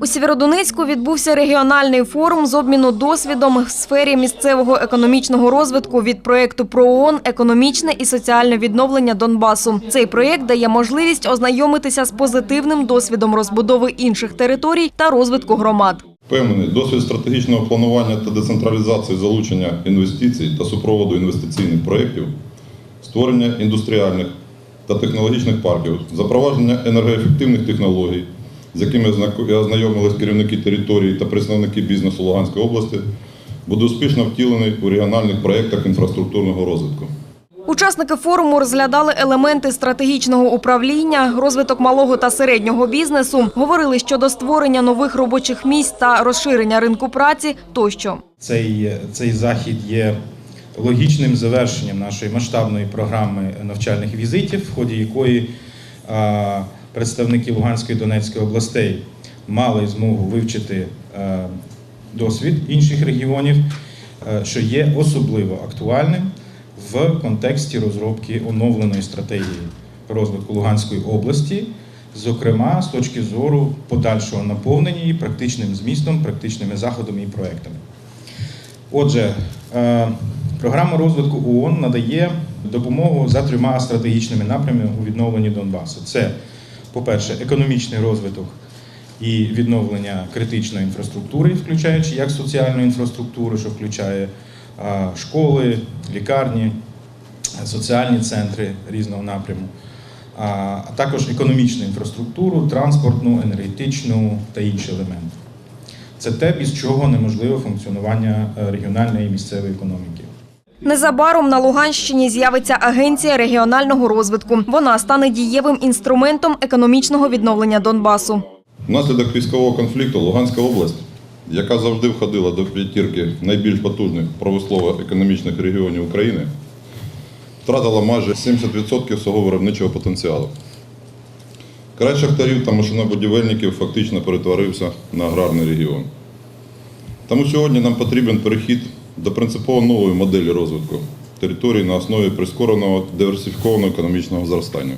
У Сєвєродонецьку відбувся регіональний форум з обміну досвідом в сфері місцевого економічного розвитку від проєкту ПРООН «Економічне і соціальне відновлення Донбасу». Цей проєкт дає можливість ознайомитися з позитивним досвідом розбудови інших територій та розвитку громад. Впевнений, досвід стратегічного планування та децентралізації залучення інвестицій та супроводу інвестиційних проєктів, створення індустріальних та технологічних парків, запровадження енергоефективних технологій, з якими ознайомились керівники території та представники бізнесу Луганської області, буде успішно втілений у регіональних проєктах інфраструктурного розвитку. Учасники форуму розглядали елементи стратегічного управління, розвиток малого та середнього бізнесу, говорили щодо створення нових робочих місць та розширення ринку праці тощо. Цей, цей захід є логічним завершенням нашої масштабної програми навчальних візитів, в ході якої а, представники Луганської і Донецької областей мали змогу вивчити е, досвід інших регіонів, е, що є особливо актуальним в контексті розробки оновленої стратегії розвитку Луганської області, зокрема з точки зору подальшого наповнення її практичним змістом, практичними заходами і проектами. Отже, е, програма розвитку ООН надає допомогу за трьома стратегічними напрямами у відновленні Донбасу. Це, по-перше, економічний розвиток і відновлення критичної інфраструктури, включаючи як соціальну інфраструктуру, що включає школи, лікарні, соціальні центри різного напряму, а а також економічну інфраструктуру, транспортну, енергетичну та інші елементи. Це те, без чого неможливе функціонування е, регіональної і місцевої економіки. Незабаром на Луганщині з'явиться агенція регіонального розвитку. Вона стане дієвим інструментом економічного відновлення Донбасу. Внаслідок військового конфлікту Луганська область, яка завжди входила до п'ятірки найбільш потужних промислово-економічних регіонів України, втратила майже 70% свого виробничого потенціалу. Край шахтарів та машинобудівельників фактично перетворився на аграрний регіон. Тому сьогодні нам потрібен перехід до принципово нової моделі розвитку території на основі прискореного диверсифікованого економічного зростання.